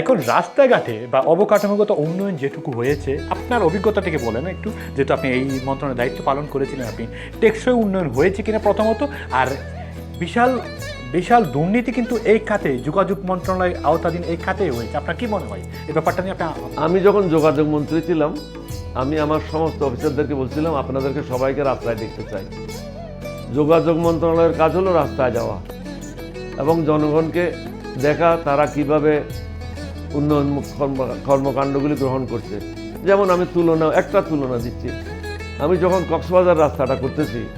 এখন রাস্তাঘাটে বা অবকাঠামোগত উন্নয়ন যেটুকু হয়েছে, আপনার অভিজ্ঞতা থেকে বলেন একটু, যেহেতু আপনি এই মন্ত্রণের দায়িত্ব পালন করেছিলেন, আপনি টেকসই উন্নয়ন হয়েছে কিনা প্রথমত, আর বিশাল বিশাল দুর্নীতি কিন্তু এই খাতে, যোগাযোগ মন্ত্রণালয়ের আওতাধীন এই খাতেই হয়েছে। আপনার কি মনে হয়? এই ব্যাপারটা নিয়ে আপনি আমি যখন যোগাযোগ মন্ত্রী ছিলাম, আমি আমার সমস্ত অফিসারদেরকে বলছিলাম, আপনাদেরকে সবাইকে রাস্তায় দেখতে চাই। যোগাযোগ মন্ত্রণালয়ের কাজ হলো রাস্তায় যাওয়া এবং জনগণকে দেখা, তারা কীভাবে উন্নয়ন কর্ম- কর্মকাণ্ডগুলি গ্রহণ করছে। যেমন আমি তুলনা, একটা তুলনা দিচ্ছি। আমি যখন কক্সবাজার রাস্তাটা করতেছি,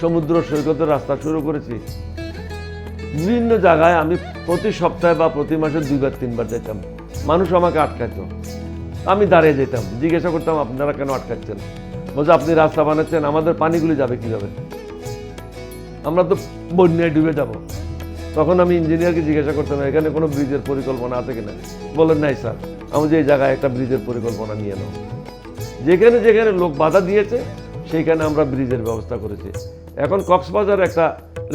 সমুদ্র সৈকতের রাস্তা শুরু করেছি, বিভিন্ন জায়গায় আমি প্রতি সপ্তাহে বা প্রতি মাসে দুইবার, তিনবার যেতাম। মানুষ আমাকে আটকাতো আমি দাঁড়িয়ে যেতাম, জিজ্ঞাসা করতাম, আপনারা কেন আটকাচ্ছেন বলছে, আপনি রাস্তা বানাচ্ছেন, আমাদের পানিগুলি যাবে কীভাবে? আমরা তো বন্যায় ডুবে যাব। তখন আমি ইঞ্জিনিয়ারকে জিজ্ঞাসা করতাম এখানে কোনো ব্রিজের পরিকল্পনা আছে কিনা? বলেন নাই স্যার। আমি যে এই জায়গায় একটা ব্রিজের পরিকল্পনা নিয়ে নাও যেখানে যেখানে লোক বাধা দিয়েছে সেইখানে আমরা ব্রিজের ব্যবস্থা করেছি। এখন কক্সবাজার একটা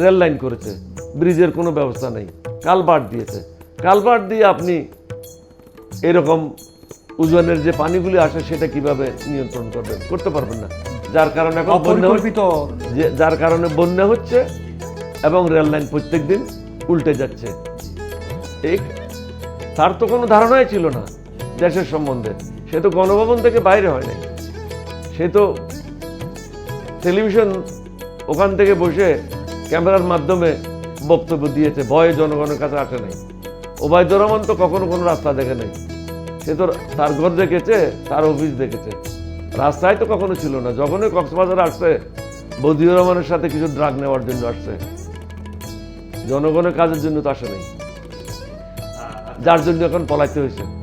রেল লাইন করেছে। ব্রিজের কোনো ব্যবস্থা নেই। কালভার্ট দিয়েছে। কালভার্ট দিয়ে আপনি এরকম উজনের যে পানিগুলি আসে সেটা কীভাবে নিয়ন্ত্রণ করবেন? করতে পারবেন না। যার কারণে এখন বন্যা যার কারণে বন্যা হচ্ছে এবং রেল লাইন প্রত্যেক দিন উল্টে যাচ্ছে। তার তো কোনো ধারণাই ছিল না দেশের সম্বন্ধে। সে তো গণভবন থেকে বাইরে হয় নাই। সে তো টেলিভিশন ওখান থেকে বসে ক্যামেরার মাধ্যমে বক্তব্য দিয়েছে, ভয়ে জনগণের কাছে আসে নাই। ওবায়দুর রহমান তো কখনো কোনো রাস্তা দেখে নাই। সে তো তার ঘর দেখেছে, তার অফিস দেখেছে। রাস্তায় তো কখনো ছিল না। যখনই কক্সবাজার আসছে, বদিউর রহমানের সাথে কিছু ড্রাগ নেওয়ার জন্য আসছে। জনগণের কাজের জন্য তো আসে নাই। যার জন্য এখন পলাইতে হয়েছে।